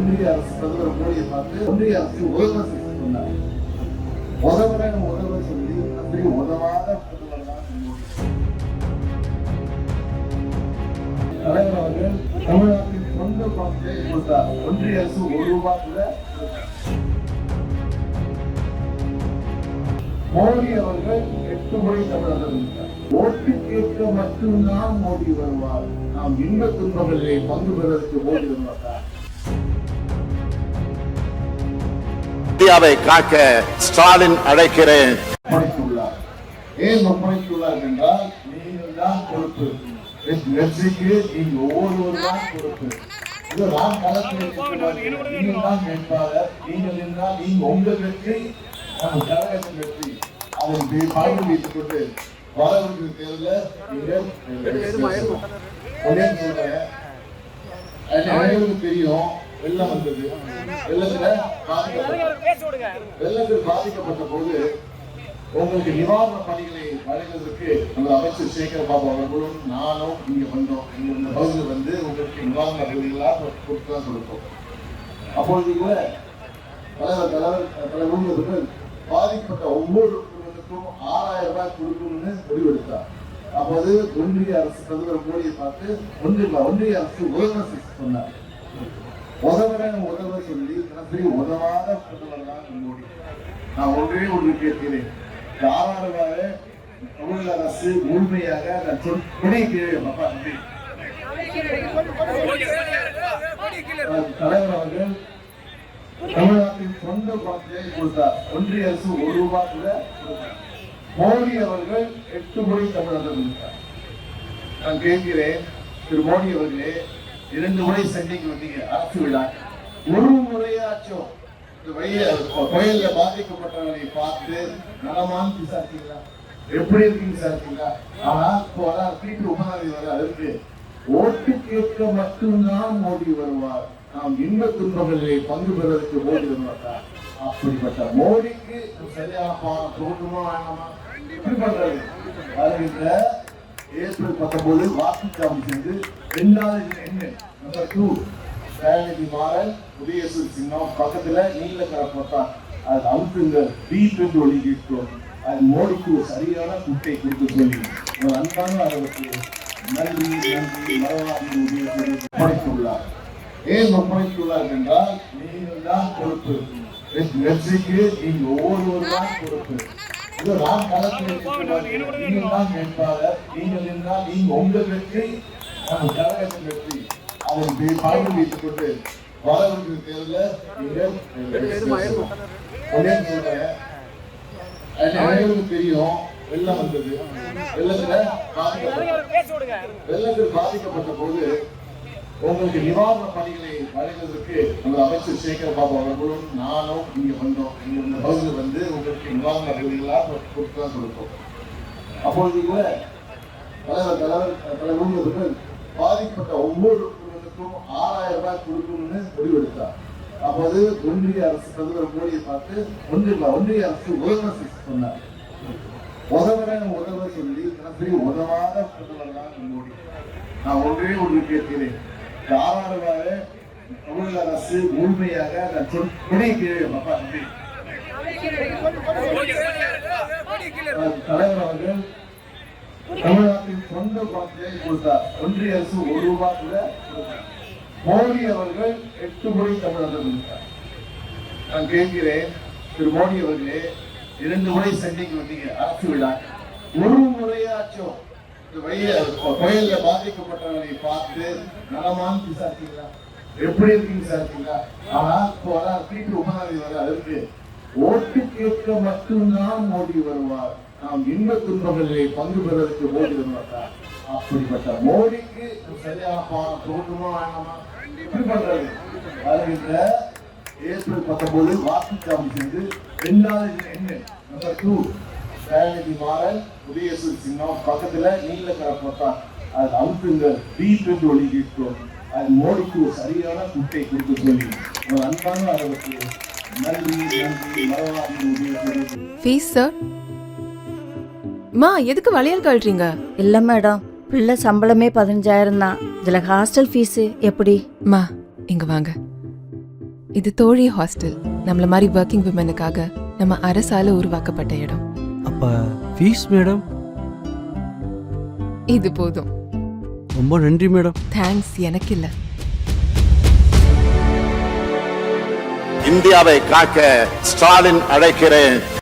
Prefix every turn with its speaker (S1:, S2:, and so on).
S1: ஒன்றிய அரசு பிரதமர் மோடியை பார்த்து ஒன்றிய அரசு உதவ சொன்னார். உதவுறேன் உதவ சொல்லி அப்படி உதவாத பிரதமர் தான் மோடி தலைவர் அவர்கள் தமிழ்நாட்டின் சொந்த பணத்தை கொடுத்தார். ஒன்றிய அரசு ஒரு ரூபாய் கூட மோடி அவர்கள் எட்டு முறை தமிழர்கள் இருந்தார். ஓட்டு கேட்க மட்டும்தான் மோடி வருவார். நாம் இன்ப துன்பங்களிலே பங்கு பெறுவதற்கு மோடி வருவார்.
S2: இந்தியாவை காக்க ஸ்டாலின் அழைக்கிறேன்.
S1: ஏன் ஒப்படைத்துள்ளார் என்றால் நீங்கள் தான் பொறுப்பு வெற்றிக்கு நீங்க ஒவ்வொருவரும் தான் பொறுப்பு. இது நான் களத்தில் நீங்கள் தான் வேட்பாளர். நீங்கள் என்றால் நீங்க உங்க வெற்றி நம்ம கழகத்தின் வெற்றி. அதை பகிர்ந்து வைத்துக் கொண்டு வரவிருக்கிற தேர்தலில் நீங்கள் தெரியும். வெள்ளம் வந்தது. வெள்ளத்துல பாதிக்கப்பட்ட வெள்ளத்தில் பாதிக்கப்பட்ட போது உங்களுக்கு நிவாரண பணிகளை வழங்குவதற்கு நம்ம அமைச்சர் சேகர் பாபு அவர்களும் நானும் இங்க வந்தோம். இங்க இந்த பகுதியில் வந்து உங்களுக்கு நிவாரண பகுதிகளாக கொடுத்து தான் கொடுத்தோம். அப்பொழுது கூட தலைவர் தலைவர் தலைவர் ஊழியர்கள் பாதிக்கப்பட்ட ஒவ்வொரு குடும்பத்துக்கும் ஆறாயிரம் ரூபாய் கொடுக்கணும்னு முடிவெடுத்தார். அப்போது ஒன்றிய அரசு பிரதமர் மோடியை பார்த்து ஒன்றிய ஒன்றிய அரசு உதவ சொன்னார். உதவுறேன் உதவ சொல்லி தினசரி உதவாத பிரதமர் தான் மோடி நான் ஒன்றே ஒன்று கேட்கிறேன். இந்த தமிழக அரசு முழுமையாக நான் சொல் கொடி கீழே நன்றி. தலைவர் அவர்கள் தமிழ்நாட்டின் சொந்த பணத்தை கொடுத்தார். ஒன்றிய அரசு ஒரு ரூபாய் கூட மோடி அவர்கள் எட்டு முறை தமிழகம் நான் கேட்கிறேன் திரு மோடி அவர்களே இரண்டு முறை சென்னைக்கு வந்தீங்க அரசு விழா. ஒரு முறையாச்சும் இந்த வெய்ய புயல்ல பாதிக்கப்பட்டவர்களை பார்த்து நலமான்னு விசாரிச்சீங்களா எப்படி இருக்கீங்க விசாரிச்சீங்களா ஆனா இப்போ வர திருப்பி உபநாதி வர அதற்கு ஓட்டு கேட்க மட்டும்தான் மோடி வருவார். நாம் இன்ப துன்பங்களிலே பங்கு பெறுவதற்கு மோடி வருவார்? அப்படிப்பட்ட மோடிக்கு சரியான பாடம் தோன்றுமா வேண்டாமா? எப்படி பண்றது வருகின்ற ஏப்ரல் பத்தொன்பது வாக்குச்சாவடி சென்று ரெண்டாவது என்ன? நம்பர் டூ தயாநிதி மாறன் குடியரசு சின்னம் பக்கத்துல நீல பார்த்தா அது அவுட்டுங்க பீட் என்று ஒழுங்கிட்டோம் அது மோடிக்கு ஒரு சரியான குட்டை கொடுக்க சொல்லி. அன்பான அளவுக்கு நன்றி நன்றி மரவாதி உதவி ஒப்படைத்துள்ளார். ஏன் ஒப்படைத்துள்ளார் என்றால் நீங்கள் தான் பொறுப்பு வெற்றிக்கு நீங்கள் ஒவ்வொருவரும் தான் பொறுப்பு. நீங்கள் இருந்தால் நீங்க உங்க வெற்றி நம்ம கழகத்தின் வெற்றி. அதை பகிர்ந்து வைத்துக் கொண்டு வரவிருக்கிற தேர்தலில் நீங்கள் சொல்றேன் அனைவருக்கும் தெரியும் வெள்ளம் வந்தது. வெள்ளத்துல பாதிக்கப்பட்ட வெள்ளத்தில் பாதிக்கப்பட்ட போது உங்களுக்கு நிவாரண பணிகளை வழங்குவதற்கு நம்ம அமைச்சர் சேகர் பாபு அவர்களும் நானும் இங்கே வந்தோம். இங்கே இந்த பகுதியில் வந்து உங்களுக்கு நிவாரண பகுதிகளாக கொடுத்து தான் கொடுத்தோம். அப்பொழுது கூட தலைவர் தலைவர் தலைவர் ஊழியர்கள் பாதிக்கப்பட்ட ஒவ்வொரு குடும்பத்துக்கும் ஆறாயிரம் ரூபாய் கொடுக்கணும்னு முடிவெடுத்தார். அப்போது ஒன்றிய அரசு பிரதமர் மோடியை பார்த்து ஒன்றிய ஒன்றிய அரசு உதவ சொன்னார். உதவுறேன் உதவ சொல்லி எனக்கு உதவாத பிரதமர் தான் மோடி. நான் ஒன்றே ஒன்று கேட்கிறேன். இந்த தமிழக அரசு முழுமையாக நான் கொடி கீழே தலைவர் அவர்கள் தமிழ்நாட்டின் சொந்த பணத்தை கொடுத்தார். ஒன்றிய அரசு ஒரு ரூபாய் கூட மோடி அவர்கள் எட்டு முறை தமிழகம் இருந்தார் நான் கேட்கிறேன் திரு மோடி அவர்களே இரண்டு முறை சென்னைக்கு வந்தீங்க அரசு விழா. ஒரு முறையாச்சும் புயல்ல பாதிக்கப்பட்டவரை பார்த்து நலமான்னு விசாரிச்சீங்களா எப்படி இருக்கீங்க விசாரிக்கீங்களா ஆனா இப்போ வர திருப்பி உபநாதி வர அதற்கு ஓட்டு கேட்க மட்டும்தான் மோடி வருவார். நாம் இன்ப துன்பங்களிலே பங்கு பெறுவதற்கு மோடி வருவார்? அப்படிப்பட்ட மோடிக்கு சரியான பாடம் தோன்றுமா வேண்டாமா? எப்படி பண்றது? வருகின்ற ஏப்ரல் பத்தொன்பது வாக்குச்சாவடி சென்று ரெண்டாவது என்ன? நம்பர் டூ தயாநிதி மாறன் குடியரசு சின்னம் பக்கத்துல நீல கரப்பத்தான் அது அவுட்டுங்க பீட் என்று ஒழுங்கிட்டோம் அது மோடிக்கு சரியான குட்டை கொடுக்க சொல்லி ஒரு அன்பான அளவுக்கு நன்றி நன்றி மரவாதி உதவி
S3: ஃபீஸ் சார் மா எதுக்கு வளையல் கழட்டுறீங்க
S4: இல்ல மேடம் பிள்ளை சம்பளமே பதினஞ்சாயிரம் தான். இதுல ஹாஸ்டல் ஃபீஸ் எப்படி?
S3: மா இங்க வாங்க. இது தோழி ஹாஸ்டல் நம்மள மாதிரி ஒர்க்கிங் விமனுக்காக நம்ம அரசால உருவாக்கப்பட்ட இடம்.
S5: அப்ப ஃபீஸ் மேடம்
S3: இது போதும்.
S5: ரொம்ப நன்றி மேடம்
S3: தேங்க்ஸ் எனக்கு இல்ல
S2: இந்தியாவை காக்க ஸ்டாலின் அழைக்கிறேன்.